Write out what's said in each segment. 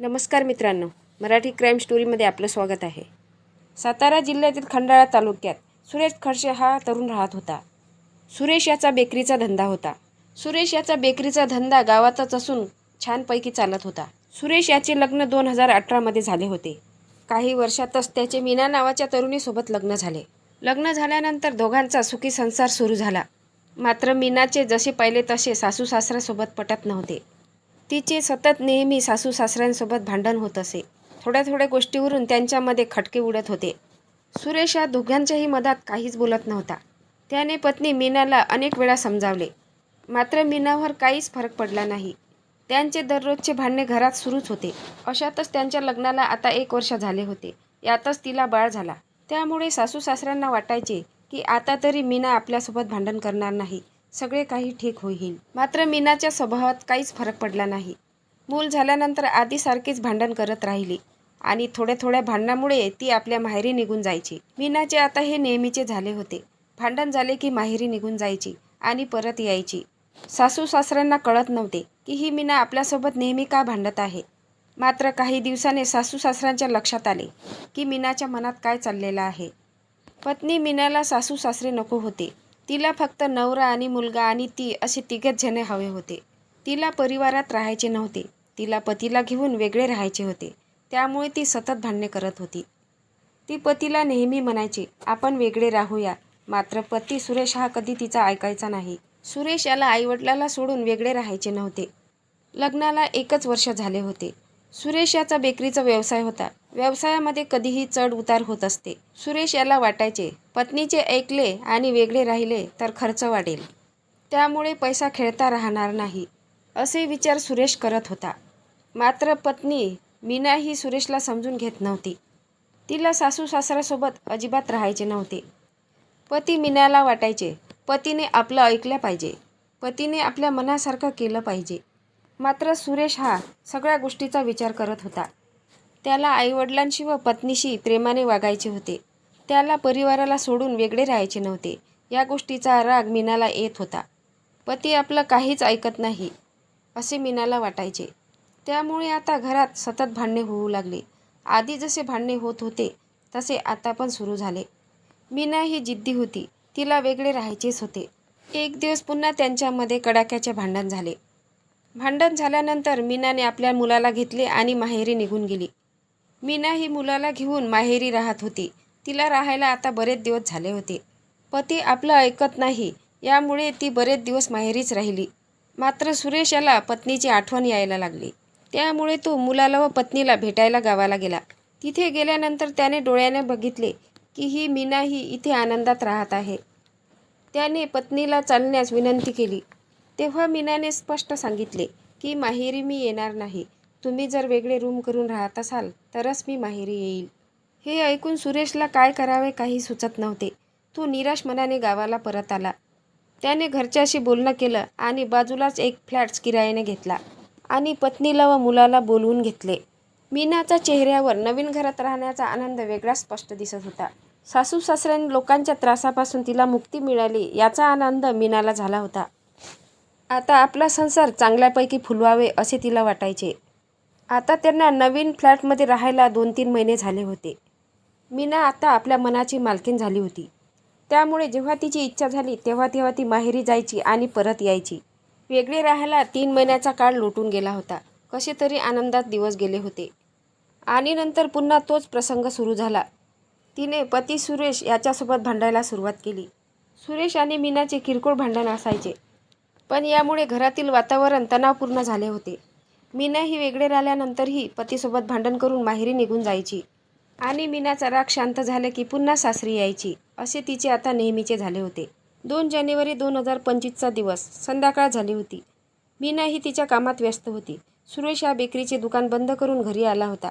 नमस्कार मित्रांनो मराठी क्राईम स्टोरीमध्ये आपलं स्वागत आहे. सातारा जिल्ह्यातील खंडाळा तालुक्यात सुरेश खडसे हा तरुण राहत होता. सुरेश याचा बेकरीचा धंदा होता. सुरेश याचा बेकरीचा धंदा गावातच असून छानपैकी चालत होता. सुरेश याचे लग्न दोन हजार अठरामध्ये झाले होते. काही वर्षातच त्याचे मीना नावाच्या तरुणीसोबत लग्न झाले. लग्न झाल्यानंतर दोघांचा सुखी संसार सुरू झाला. मात्र मीनाचे जसे पाहिले तसे सासू सासऱ्यासोबत पटत नव्हते. तिचे सतत नेहमी सासू सासऱ्यांसोबत भांडण होत असे. थोड्या थोड्या गोष्टीवरून त्यांच्यामध्ये खटके उडत होते. सुरेश या दोघांच्याही मधात काहीच बोलत नव्हता. त्याने पत्नी मीनाला अनेक वेळा समजावले. मात्र मीनावर काहीच फरक पडला नाही. त्यांचे दररोजचे भांडणे घरात सुरूच होते. अशातच त्यांच्या लग्नाला आता एक वर्ष झाले होते. यातच तिला बाळ झाला. त्यामुळे सासू सासऱ्यांना वाटायचे की आता तरी मीना आपल्यासोबत भांडण करणार नाही. सगळे काही ठीक होईल. मात्र मीनाच्या स्वभावात काहीच फरक पडला नाही. मूल झाल्यानंतर आधीसारखीच भांडण करत राहिली आणि थोड्या थोड्या भांडणामुळे ती आपल्या माहेरी निघून जायची. मीनाचे आता हे नेहमीचे झाले होते. भांडण झाले की माहेरी निघून जायची आणि परत यायची. सासू सासऱ्यांना कळत नव्हते की ही मीना आपल्यासोबत नेहमी का भांडत आहे. मात्र काही दिवसाने सासू सासऱ्यांच्या लक्षात आले की मीनाच्या मनात काय चाललेलं आहे. पत्नी मीनाला सासू सासरे नको होते. तिला फक्त नवरा आणि मुलगा आणि ती असे तिघेच जणे हवे होते. तिला परिवारात राहायचे नव्हते. तिला पतीला घेऊन वेगळे राहायचे होते. त्यामुळे ती सतत भांडणे करत होती. ती पतीला नेहमी म्हणायची आपण वेगळे राहूया. मात्र पती सुरेश हा कधी तिचा ऐकायचा नाही. सुरेश याला आईवडिलाला सोडून वेगळे राहायचे नव्हते. लग्नाला एकच वर्ष झाले होते. सुरेश याचा बेकरीचा व्यवसाय होता. व्यवसायामध्ये कधीही चढ उतार होत असते. सुरेश याला वाटायचे पत्नीचे ऐकले आणि वेगळे राहिले तर खर्च वाढेल. त्यामुळे पैसा खेळता राहणार नाही असे विचार सुरेश करत होता. मात्र पत्नी मीना ही सुरेशला समजून घेत नव्हती. तिला सासू सासऱ्यासोबत अजिबात राहायचे नव्हते. पती मीनाला वाटायचे पतीने आपलं ऐकलं पाहिजे. पतीने आपल्या मनासारखं केलं पाहिजे. मात्र सुरेश हा सगळ्या गोष्टीचा विचार करत होता. त्याला आईवडिलांशी व पत्नीशी प्रेमाने वागायचे होते. त्याला परिवाराला सोडून वेगळे राहायचे नव्हते. या गोष्टीचा राग मीनाला येत होता. पती आपलं काहीच ऐकत नाही असे मीनाला वाटायचे. त्यामुळे आता घरात सतत भांडणे होऊ लागले. आधी जसे भांडणे होत होते तसे आता पण सुरू झाले. मीना ही जिद्दी होती. तिला वेगळे राहायचेच होते. एक दिवस पुन्हा त्यांच्यामध्ये कडाक्याचे भांडण झाले. भांडण झाल्यानंतर मीनाने आपल्या मुलाला घेतले आणि माहेरी निघून गेली. मीना ही मुलाला घेऊन माहेरी राहत होती. तिला राहायला आता बरेच दिवस झाले होते. पती आपलं ऐकत नाही यामुळे ती बरेच दिवस माहेरीच राहिली. मात्र सुरेश याला पत्नीची आठवण यायला लागली. त्यामुळे तो मुलाला व पत्नीला भेटायला गावाला गेला. तिथे गेल्यानंतर त्याने डोळ्याने बघितले की ही मीना ही इथे आनंदात राहत आहे. त्याने पत्नीला चालण्यास विनंती केली. तेव्हा मीनाने स्पष्ट सांगितले की माहेरी मी येणार नाही. तुम्ही जर वेगळे रूम करून राहत असाल तरच मी माहेरी येईल. हे ऐकून सुरेशला काय करावे काही सुचत नव्हते. तो निराश मनाने गावाला परत आला. त्याने घरच्याशी बोलणं केलं आणि बाजूलाच एक फ्लॅट्स किरायाने घेतला आणि पत्नीला व मुलाला बोलवून घेतले. मीनाच्या चेहऱ्यावर नवीन घरात राहण्याचा आनंद वेगळा स्पष्ट दिसत होता. सासू सासऱ्यां लोकांच्या त्रासापासून तिला मुक्ती मिळाली याचा आनंद मीनाला झाला होता. आता आपला संसार चांगल्यापैकी फुलवावे असे तिला वाटायचे. आता त्यांना नवीन फ्लॅटमध्ये राहायला दोन तीन महिने झाले होते. मीना आता आपल्या मनाची मालकीण झाली होती. त्यामुळे जेव्हा तिची इच्छा झाली तेव्हा तेव्हा ती माहेरी जायची आणि परत यायची. वेगळे राहायला तीन महिन्याचा काळ लोटून गेला होता. कसे तरी आनंदात दिवस गेले होते. आणि नंतर पुन्हा तोच प्रसंग सुरू झाला. तिने पती सुरेश याच्यासोबत भांडायला सुरुवात केली. सुरेश आणि मीनाचे किरकोळ भांडण असायचे. पण यामुळे घरातील वातावरण तणावपूर्ण झाले होते. मीना ही वेगळे राहिल्यानंतरही पतीसोबत भांडण करून माहेरी निघून जायची. आणि मीनाचा राग शांत झाले की पुन्हा सासरी यायची असे तिचे आता नेहमीचे झाले होते. दोन जानेवारी दोन हजार पंचवीसचा दिवस संध्याकाळ झाली होती. मीना ही तिच्या कामात व्यस्त होती. सुरेश या बेकरीचे दुकान बंद करून घरी आला होता.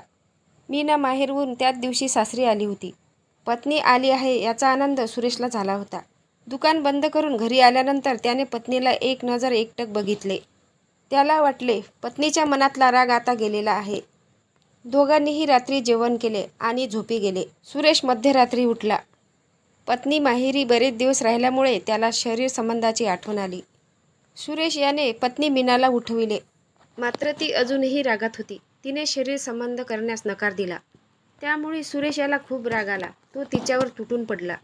मीना माहेरहून त्याच दिवशी सासरी आली होती. पत्नी आली आहे याचा आनंद सुरेशला झाला होता. दुकान बंद करून घरी आल्यानंतर त्याने पत्नीला एक नजर एकटक बघितले. त्याला वाटले पत्नीच्या मनातला राग आता गेलेला आहे. दोघांनीही रात्री जेवण केले आणि झोपी गेले. सुरेश मध्यरात्री उठला. पत्नी माहेरी बरेच दिवस राहिल्यामुळे त्याला शरीर संबंधाची आठवण आली. सुरेश याने पत्नी मीनाला उठविले. मात्र ती अजूनही रागात होती. तिने शरीर संबंध करण्यास नकार दिला. त्यामुळे सुरेश याला खूप राग आला. तो तिच्यावर तुटून पडला.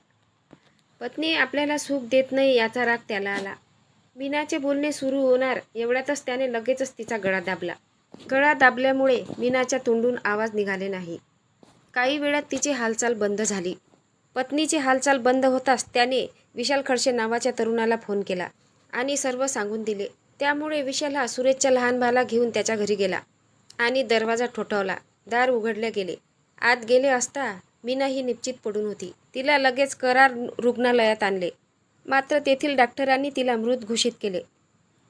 पत्नी आपल्याला सुख देत नाही याचा राग त्याला आला. मीनाचे बोलणे सुरू होणार एवढ्यातच त्याने लगेचच तिचा गळा दाबला. गळा दाबल्यामुळे मीनाच्या तोंडून आवाज निघाले नाही. काही वेळात तिची हालचाल बंद झाली. पत्नीची हालचाल बंद होताच त्याने विशाल खडसे नावाच्या तरुणाला फोन केला आणि सर्व सांगून दिले. त्यामुळे विशाल हा सुरेशच्या लहान भाला घेऊन त्याच्या घरी गेला आणि दरवाजा ठोठावला. दार उघडले गेले. आत गेले असता मीना ही निश्चित पडून होती. तिला लगेच करार रुग्णालयात आणले. मात्र तेथील डॉक्टरांनी तिला मृत घोषित केले.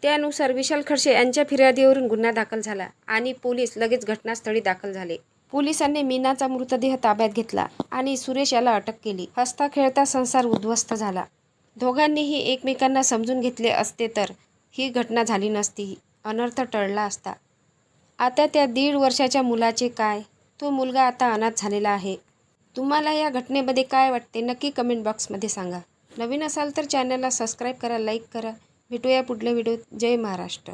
त्यानुसार विशाल खडसे यांच्या फिर्यादीवरून गुन्हा दाखल झाला आणि पोलीस लगेच घटनास्थळी दाखल झाले. पोलिसांनी मीनाचा मृतदेह ताब्यात घेतला आणि सुरेश याला अटक केली. हसता खेळता संसार उद्ध्वस्त झाला. दोघांनीही एकमेकांना समजून घेतले असते तर ही घटना झाली नसती. अनर्थ टळला असता. आता त्या दीड वर्षाच्या मुलाचे काय? तो मुलगा आता अनाथ झालेला आहे. तुम्हाला या घटनेमध्ये काय वाटते नक्की कमेंट बॉक्समध्ये सांगा. नवीन असाल तर चॅनलला सबस्क्राईब करा लाईक करा. भेटूया पुढल्या व्हिडिओत जय महाराष्ट्र.